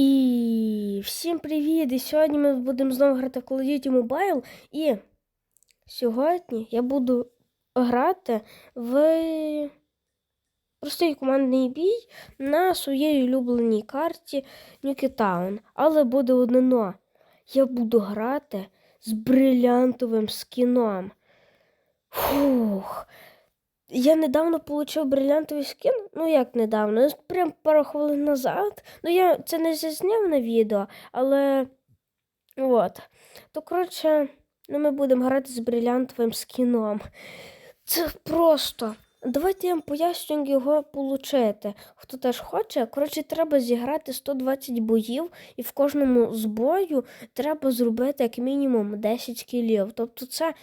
І всім привіт! І сьогодні ми будемо знову грати в Call of Duty Mobile. І сьогодні я буду грати в простий командний бій на своїй улюбленій карті Нюкітаун. Але буде одне но. Я буду грати з брилянтовим скіном. Фух. Я недавно отримав брилянтовий скін. Ну, як недавно, прям пару хвилин назад. Ну, я це не зазняв на відео, але от. То, коротше, ну, ми будемо грати з брилянтовим скіном. Це просто. Давайте я вам поясню, як його отримати. Хто теж хоче, коротше, треба зіграти 120 боїв, і в кожному з бою треба зробити як мінімум 10 кілів. Тобто це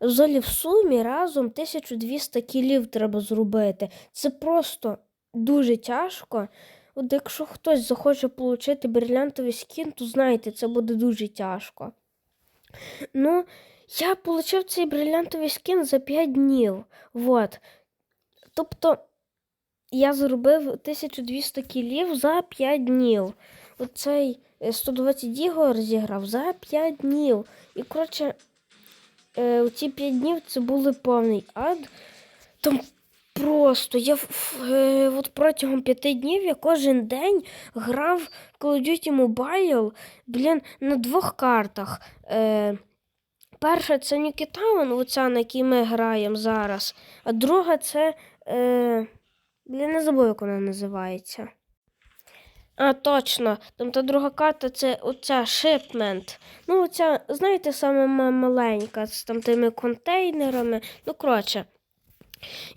Золі в сумі разом 1200 кілів треба зробити. Це просто дуже тяжко. От якщо хтось захоче отримати брилянтовий скін, то знаєте, це буде дуже тяжко. Ну, я отримав цей брилянтовий скін за 5 днів. Вот. Тобто я зробив 1200 кілів за 5 днів. Оцей е, 120 ігор зіграв за 5 днів. І, коротше, е, ці 5 днів це були повний ад. Там просто я е, от протягом 5 днів я кожен день грав в Call of Duty Mobile блін, на двох картах. Е, перша це Нюкітаун, оця, на якій ми граємо зараз. А друга це. Е, блін, не забув, як вона називається. А, точно. Там та друга карта це оця Shipment. Ну, оця, знаєте, саме маленька, з там тими контейнерами. Ну, коротше.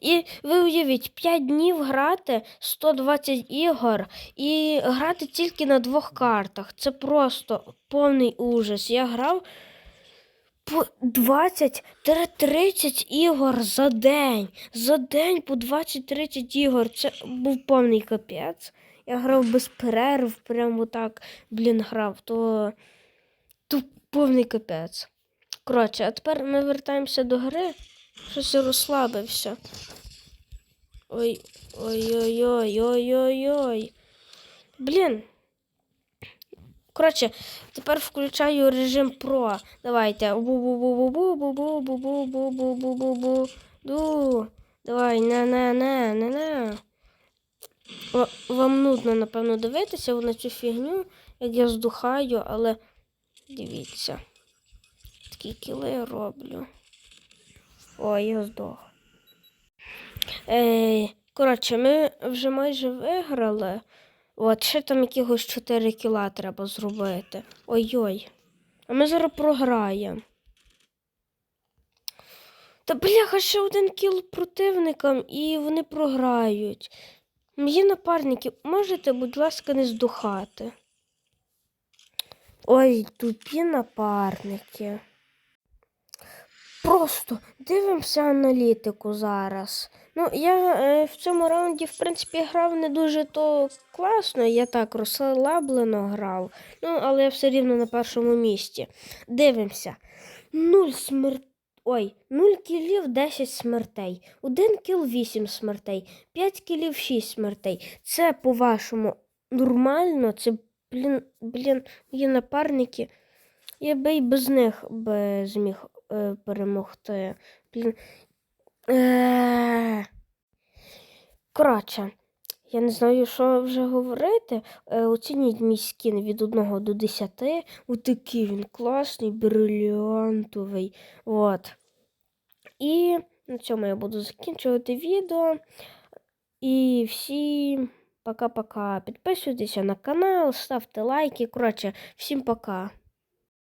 І ви уявіть, 5 днів грати 120 ігор і грати тільки на двох картах. Це просто повний ужас. Я грав по 20-30 ігор за день. За день по 20-30 ігор. Це був повний капець. Я грав без перерв, прямо так, блін, грав, то, то повний капець. Коротше, а тепер ми вертаємося до гри. Щось розслабився. Ой, ой-ой-ой-ой-ой-ой. Блін. Коротше, тепер включаю режим Pro. Давайте. Давай. О, Вам нудно, напевно, дивитися на цю фігню, як я здухаю, але дивіться. Такі кіли я роблю. Ой, я здох. Е, коротше, ми вже майже виграли. От, ще там якихось 4 кіла треба зробити. Ой-ой. А ми зараз програємо. Та бляха, ще один кіл противникам, і вони програють. Мої напарники, можете, будь ласка, не здухати. Ой, тупі напарники. Просто дивимося аналітику зараз. Ну, я е, в цьому раунді, в принципі, грав не дуже то класно, я так розслаблено грав. Ну, але я все рівно на першому місці. Дивимося. Нуль смер... Ой, 0 кілів 10 смертей, 1 кіл 8 смертей, 5 кілів 6 смертей. Це, по-вашому, нормально? Це, блін, блін, мої напарники. Я би і без них би зміг е, перемогти. Блін. Е... Коротше, я не знаю, що вже говорити. Е, оцініть мій скін від 1 до 10. Отакий він класний, бриліантовий. От. І на цьому я буду закінчувати відео. І всім пока-пока. Підписуйтеся на канал, ставте лайки. Коротше, всім пока.